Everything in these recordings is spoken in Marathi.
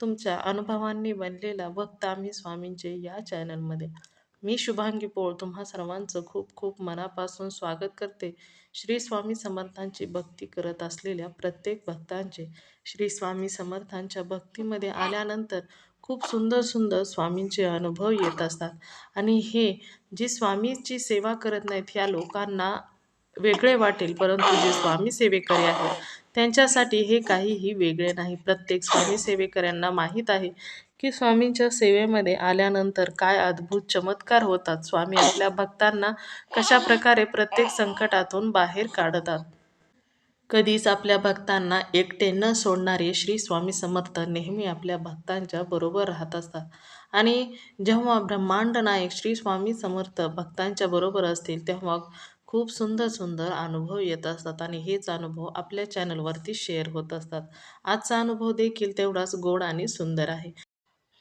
तुमच्या अनुभवांनी बनलेला वक्ता मी स्वामींचे या चॅनलमध्ये. मी शुभांगी पोळ तुम्हा सर्वांचं खूप खूप मनापासून स्वागत करते. श्री स्वामी समर्थांची भक्ती करत असलेल्या प्रत्येक भक्तांचे श्री स्वामी समर्थांच्या भक्तीमध्ये आल्यानंतर खूप सुंदर सुंदर स्वामींचे अनुभव येत असतात. आणि हे जी स्वामीची सेवा करत नाहीत ह्या लोकांना वेगळे वाटेल परंतु जे स्वामी सेवेकरी आहेत त्यांच्यासाठी हे काहीही वेगळे नाही. प्रत्येक स्वामी सेवेकऱ्यांना माहीत आहे की स्वामींच्या सेवेमध्ये आल्यानंतर काय अद्भुत चमत्कार होतात. स्वामी आपल्या भक्तांना कशा प्रकारे प्रत्येक संकटातून बाहेर काढतात. कधीच आपल्या भक्तांना एकटे न सोडणारे श्री स्वामी समर्थ नेहमी आपल्या भक्तांच्या बरोबर राहत असतात. आणि जेव्हा ब्रह्मांड नायक श्री स्वामी समर्थ भक्तांच्या बरोबर असतील तेव्हा खूप सुंदर सुंदर अनुभव येत असतात आणि हेच अनुभव आपल्या चॅनलवरती शेअर होत असतात. आजचा अनुभव देखील तेवढाच गोड आणि सुंदर आहे.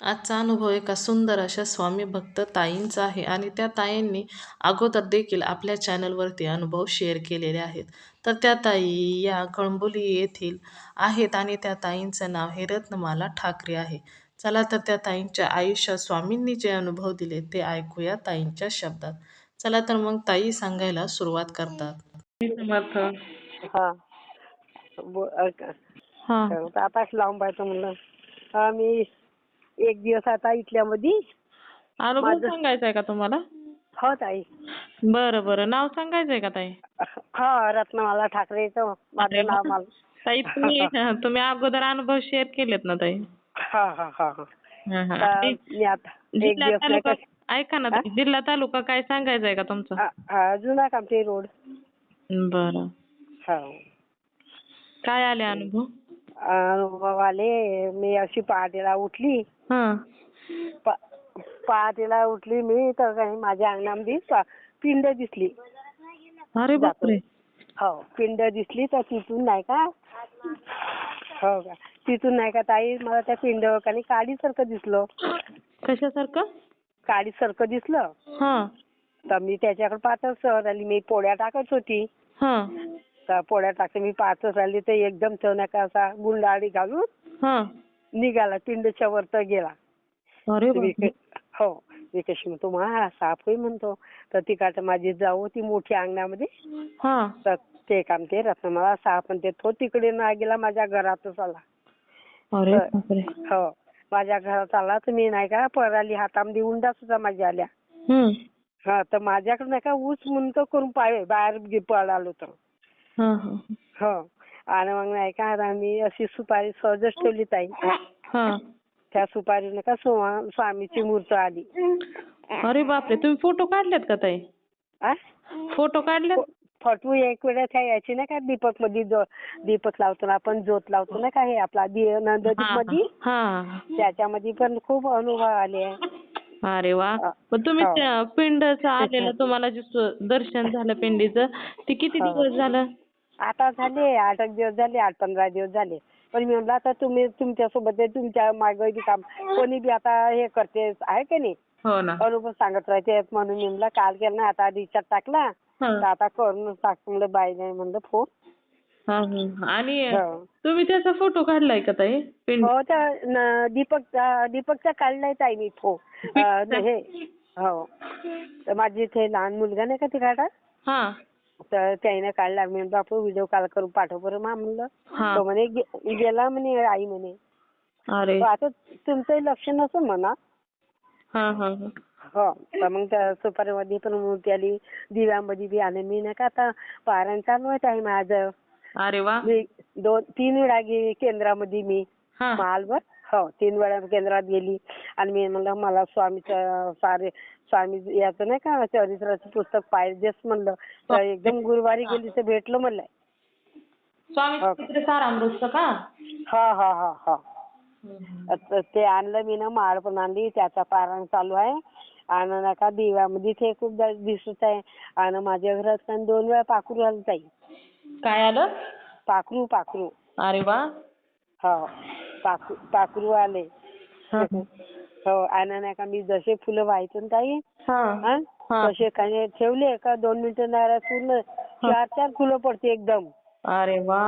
आजचा अनुभव एका सुंदर अशा स्वामी भक्त ताईंचा आहे आणि त्या ताईंनी अगोदर देखील आपल्या चॅनलवरती अनुभव शेअर केलेले आहेत. तर त्या ताई या कळंबोली येथील आहेत आणि त्या ताईंचं नाव हे रत्नमाला ठाकरे आहे. चला तर त्या ताईंच्या आयुष्यात स्वामींनी जे अनुभव दिले ते ऐकूया ताईंच्या शब्दात. चला तर मग ताई सांगायला सुरुवात करतात. समर्थ. हा. बो- अ- क- हा. तर आताच लावून पाहायचं म्हणलं. हा मी एक दिवस आता इथल्यामध्ये अनुभव माझं- सांगायचा आहे का तुम्हाला? हो ताई. बरं बरं. नाव सांगायचंय का ताई? हा रत्नमाला ठाकरेचं माझं नाव मला ताई तुम्ही तुम्ही अगोदर अनुभव शेअर केलेत ना ताई? हा हा हा हा. हा, हा. मी आता एक जिल्हा दिवस नाही तालुका का ऐका ना जिल्हा तालुका काय सांगायचंय का तुमचं? हा, जुना कामठी रोड. बरं. हा. काय आले अनुभव? अनुभव आले मी अशी पहाटेला उठली. हा. प- पहाटेला उठली मी तर काही माझ्या अंगणामध्ये प- पिंड दिसली. अरे बापरे. हो पिंड दिसली तर तिथून नाही का? हो का? तिथून नाही का ताई मला त्या पिंड काडीसारखं दिसलं. कशासारखं? काडीसारखं दिसलं. हा. तर मी त्याच्याकडे पाहतच राहिली मी पोळ्या टाकत होती. हा. तर पोळ्या टाकते मी पाहतच राहिली. तर एकदम तो नाही का असा गुंडाळी घालून निघाला. पिंडच्या वर तर गेला. अरे बापरे. हो. मी कशी म्हणतो मा साप होई म्हणतो. तर तिकडचं माझी जाऊ होती मोठी अंगणामध्ये. हा. तर ते काम ते रत्नमाला साप आणि ते तिकडे नाही गेला माझ्या घरातच आला. अरे तर- बापरे. हो. माझ्या घरात आला तर मी नाही का पराली हातामध्ये उंडा सुद्धा माझ्या आल्या. हम्म. हा तर माझ्याकडे नाही का ऊस मुंत करून पाय बाहेर गे- पळालो तर हा हा हो. आणि मग नाही का आता मी अशी सुपारी सहजच ठेवली ताई. हा. त्या सुपारीने का स्वा- स्वामीची मूर्त आली. अरे बापरे तुम्ही फोटो काढलेत का ताई? आ? फोटो काढलेत? फोटो एक वेळा त्या याची नाही का दीपकमध्ये दीपक लावतो ना आपण ज्योत लावतो ना का हे आपला नंददीप हा, मध्ये हा. त्याच्यामध्ये पण खूप अनुभव आले. अरे वा. हा. पण तुम्ही हो. पिंडचं आलेलं तुम्हाला जे दर्शन झालं पिंडीचं ते किती हो. दिवस झालं? आता झाले आठ एक दिवस झाले आठ पंधरा दिवस झाले. पण मी म्हणलं आता तुम्ही तुमच्यासोबत तुमच्या मागे बी काम कोणी बी आता हे करते आहे की नाही? हो ना. अनुभव सांगत राहते म्हणून मी म्हणलं काल केलं ना आता रिचार्ज टाकला. तर. आता करून टाक म्हणलं बाई नाही म्हणलं फोन. आणि. तुम्ही त्याचा फोटो काढलाय का ताई? हो त्या दीपक दीपकचा काढलाय ताई मी फो हे हो. तर माझी इथे लहान मुलगा नाही का तिकडा हा. तर त्याने काढला. मी आपण व्हिडिओ कॉल करून पाठव बरं मा म्हणलं. हा. तो म्हणे गेला म्हणे आई म्हणे. अरे. आता तुमचंही लक्ष नसेल म्हणा. हा. हा हा. हो तर मग त्या सुपारीमध्ये पण मूर्ती आली दिव्यामध्ये बी आले. मी नाही का आता पारायण चालू आहे माझं. अरे वा. मी दोन तीन वेळा गे केंद्रामध्ये मी. हा. महालवर हो तीन वेळा केंद्रात गेली. आणि मी म्हणलं मला स्वामीचं सारे स्वामी याचं नाही का चरित्राचं पुस्तक पाहिजेच म्हणलं. तर एकदम गुरुवारी गेली तर भेटलं म्हणलं. स्वामी हो. का? हा हा हा हा. ते आणलं मी ना माळ पण आणली. त्याचा पारायण चालू आहे. आणि नका दिव्यामध्ये ते खूप दिसत आहे. आणि माझ्या घरात पण दोन वेळा पाखरू आलं ताई काय आलं? पाखरू पाखरू. अरे वा. हो. पाखरू पाखरू आले. हा. आणि नाही का? मी जसे फुलं व्हायचे ना ताई हा. तसे काही ठेवले. का दोन मिनिटं नाही पूर्ण चार चार फुलं पडते एकदम. अरे वा.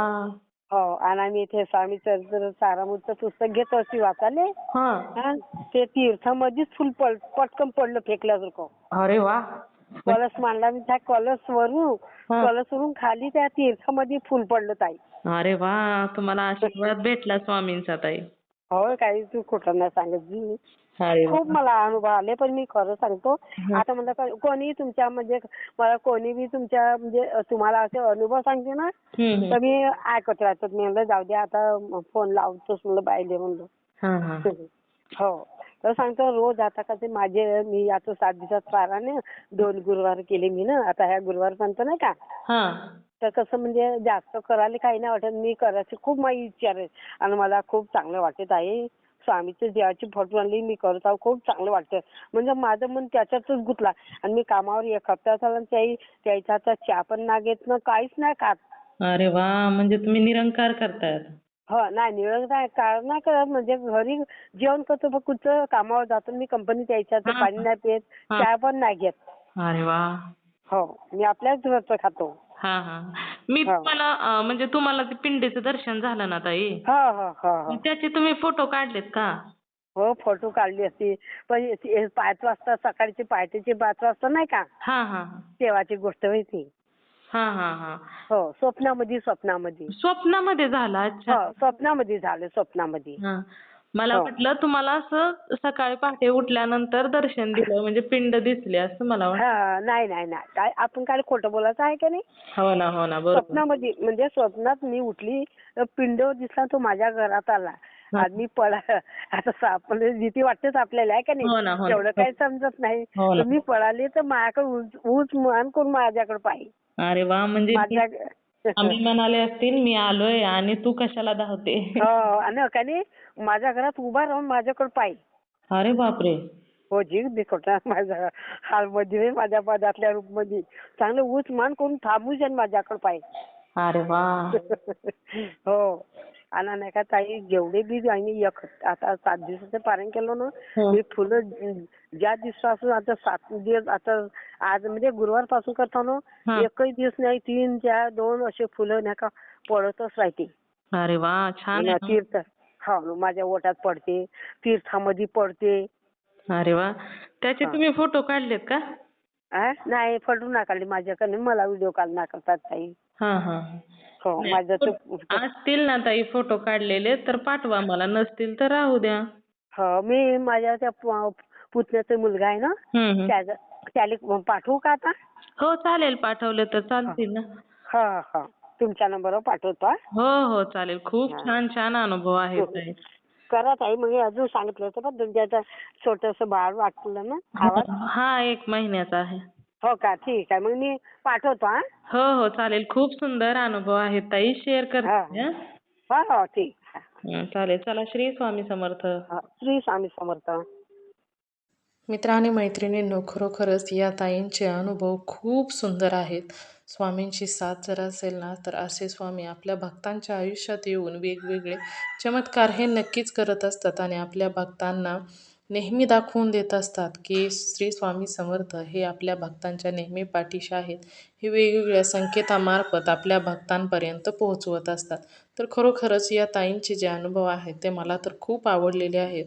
हो आणि आम्ही इथे स्वामी चरित्र सारामृतचं पुस्तक घेतो अशी वाचाले हा. हा ते तीर्थामध्येच फुल पड पटकन पडलं फेकल्यासारखं. अरे वा. कलश मांडला मी त्या कलश वरून हा. कलश वरून खाली त्या तीर्थामध्ये फुल पडलं ताई. अरे वा तुम्हाला आशीर्वाद भेटला स्वामींचा ताई. हो काही तू खोटं नाही सांगत. जी खूप मला अनुभव आले पण मी खरं सांगतो आता क- कोणी तुमच्या म्हणजे मला कोणी बी तुमच्या म्हणजे तुम्हाला असे अनुभव सांगते ना तर. मी ऐकत राहतो. मी म्हणलं जाऊ दे आता फोन लावतोच म्हणलं बायले म्हणलं. हा हा. हो. तर सांगतो रोज आता का ते माझे मी आता सात दिवसात पाराने दोन गुरुवार केले मी ना आता ह्या गुरुवार म्हणतो नाही का? तर कसं म्हणजे जास्त करायला काही नाही वाटत. मी करायची खूप माझी इच्छा आहे. आणि मला खूप चांगलं वाटत आहे. स्वामीचं देवाची फोटो आणली मी करत आहो खूप चांगलं वाटतं म्हणजे माझं मन त्याच्यातच गुंतला. आणि मी कामावर एक हप्ता झाला त्याही त्याच्या आता चहा पण ना घेत ना काहीच नाही खात. अरे वा म्हणजे तुम्ही निरंकार करतायत. हो नाही नाही कारण नाही करत. म्हणजे घरी जेवण करतो कुठं कामावर जातो. मी कंपनीत यायच्या तर हा. पाणी नाही पित हा. चहा पण नाही घेत. अरे वा. हो मी आपल्याच घरचं खातो. हा हा मी हा. तुम्हाला अं, म्हणजे तुम्हाला ते पिंडीचं दर्शन झालं ना ताई? हो हो हो हो. त्याचे तुम्ही फोटो काढलेत का? हो फोटो काढली असती पण हे पाच वाजता सकाळची पहाटेची पाच वाजता नाही का? हा हा तेव्हाची गोष्ट होती हा हा हा. हो स्वप्नामध्ये स्वप्नामध्ये स्वप्नामध्ये झाला अच्छा. हो स्वप्नामध्ये झालं स्वप्नामध्ये हा. मला हो. वाटलं तुम्हाला असं सकाळी पहाटे उठल्यानंतर दर्शन दिलं म्हणजे पिंड दिसले असं मला वाटलं हा नाही नाही नाही काय आपण काय खोटं बोलायचं आहे का नाही हो ना हो ना बरोबर स्वप्नामध्ये म्हणजे स्वप्नात मी उठली तर पिंड दिसला तो माझ्या घरात आला हा. आणि मी पळा आता साप- म्हणजे भीती वाटतेच आपल्याला आहे का हो ना, हो नाही ना. एवढं काही समजत नाही हो ना. तर मी पळाली तर माझ्याकडे ऊच ऊच मान करून माझ्याकडे पाहिजे अरे वा म्हणजे माझ्या आम्ही म्हणाले असतील मी आलोय आणि तू कशाला धावते? हो आणि माझ्या घरात उभा राहून माझ्याकडे पाहिजे अरे बापरे. हो जीव दिसवता माझ्या हालमध्ये माझ्या पदातल्या रूपमध्ये. चांगलं उच मान करून आणि माझ्याकडे पाहिजे अरे वा. हो. आणि नाही का ताई जेवढे बी आम्ही एक आता सात दिवसाचं पारायण केलं ना हो. मी फुलं ज्या दिवसापासून आता सात दिवस आता आज म्हणजे गुरुवारपासून करतो ना हा. एकही दिवस नाही तीन चार दोन असे फुलं नाही का पडतच राहते अरे वा छान तीर्थ हो माझ्या ओटात पडते तीर्थामध्ये पडते. अरे वा त्याचे हा. तुम्ही फोटो काढलेत का? नाही पडून ना काढली माझ्याकडे मला व्हिडिओ कॉल ना करतात ताई हा हा हो माझं तर असतील ना ताई फोटो काढलेले तर पाठवा मला. नसतील तर राहू द्या. हो मी माझ्या त्या पु- पुतण्याचा मुलगा आहे ना त्याला पाठवू का आता? हो चालेल पाठवलं तर चालतील ना. हो हो तुमच्या नंबरवर पाठवतो हा. हो हो चालेल. खूप हा. छान छान अनुभव आहेत हो. ताई. करा ताई मग अजून सांगितलं होतं पण तुमच्या आता छोटस बाळ वाटलं ना आवाज? हा एक महिन्याचा आहे. हो का? ठीक आहे. मग मी पाठवतो हा? हो हो. चालेल. खूप सुंदर अनुभव आहेत ताई. शेअर करते हं? हो? हो ठीक हं, चालेल. चला श्री स्वामी समर्थ. हा. श्री स्वामी समर्थ. मित्र आणि मैत्रिणींनो खरोखरच या ताईंचे अनुभव खूप सुंदर आहेत. स्वामींची साथ जर असेल ना तर असे स्वामी आपल्या भक्तांच्या आयुष्यात येऊन वेगवेगळे चमत्कार हे नक्कीच करत असतात आणि आपल्या भक्तांना नेहमी दाखवून देत असतात की श्री स्वामी समर्थ हे आपल्या भक्तांच्या नेहमी पाठीशी आहेत. हे वेगवेगळ्या संकेतामार्फत आपल्या भक्तांपर्यंत पोहोचवत असतात. तर खरोखरच या ताईंचे जे अनुभव आहेत ते मला तर खूप आवडलेले आहेत.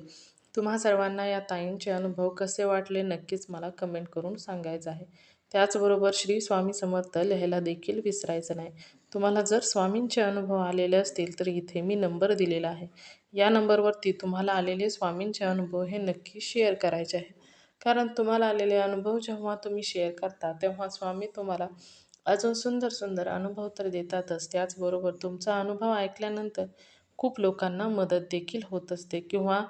तुम्हा सर्वांना या ताईंचे अनुभव कसे वाटले नक्कीच मला कमेंट करून सांगायचं आहे. त्याचबरोबर श्री स्वामी समर्थ लिहायला देखील विसरायचं नाही. तुम्हाला जर स्वामींचे अनुभव आलेले असतील तर इथे मी नंबर दिलेला आहे. या नंबरवरती तुम्हाला आलेले स्वामींचे अनुभव हे नक्की शेअर करायचे आहे कारण तुम्हाला आलेले अनुभव जेव्हा तुम्ही शेअर करता तेव्हा स्वामी तुम्हाला अजून सुंदर सुंदर अनुभव तर देतातच. त्याचबरोबर तुमचा अनुभव ऐकल्यानंतर खूप लोकांना मदत देखील होत असते. किंवा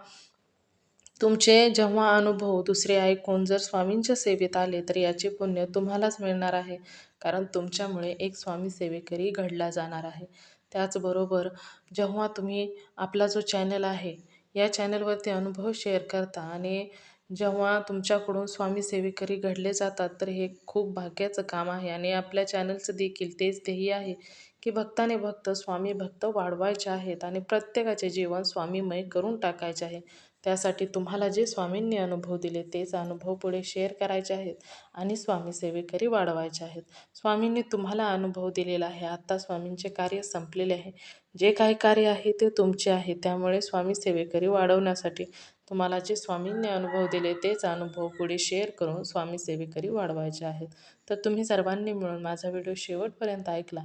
तुमचे जेव्हा अनुभव दुसरे ऐकून जर स्वामींच्या सेवेत आले तर याचे पुण्य तुम्हालाच मिळणार आहे. कारण तुमच्यामुळे एक स्वामी सेवेकरी घडला जाणार आहे. त्याचबरोबर जेव्हा तुम्ही आपला जो चॅनल आहे या चॅनलवरती अनुभव शेअर करता आणि जेव्हा तुमच्याकडून स्वामी सेवेकरी घडले जातात तर हे खूप भाग्याचं काम आहे आणि आपल्या चॅनलचं देखील तेच ध्येय आहे की भक्ताने भक्त स्वामी भक्त वाढवायचे आहेत आणि प्रत्येकाचे जीवन स्वामीमय करून टाकायचे आहे. त्यासाठी तुम्हाला जे स्वामींनी अनुभव दिले तेच अनुभव पुढे शेअर करायचे आहेत आणि स्वामी सेवेकरी वाढवायचे आहेत. स्वामींनी तुम्हाला अनुभव दिलेला आहे. आत्ता स्वामींचे कार्य संपलेले आहे. जे काही कार्य आहे ते तुमचे आहे. त्यामुळे स्वामी सेवेकरी वाढवण्यासाठी तुम्हाला जे स्वामींनी अनुभव दिले तेच अनुभव पुढे शेअर करून स्वामी सेवेकरी वाढवायचे आहेत. तर तुम्ही सर्वांनी मिळून माझा व्हिडिओ शेवटपर्यंत ऐकला.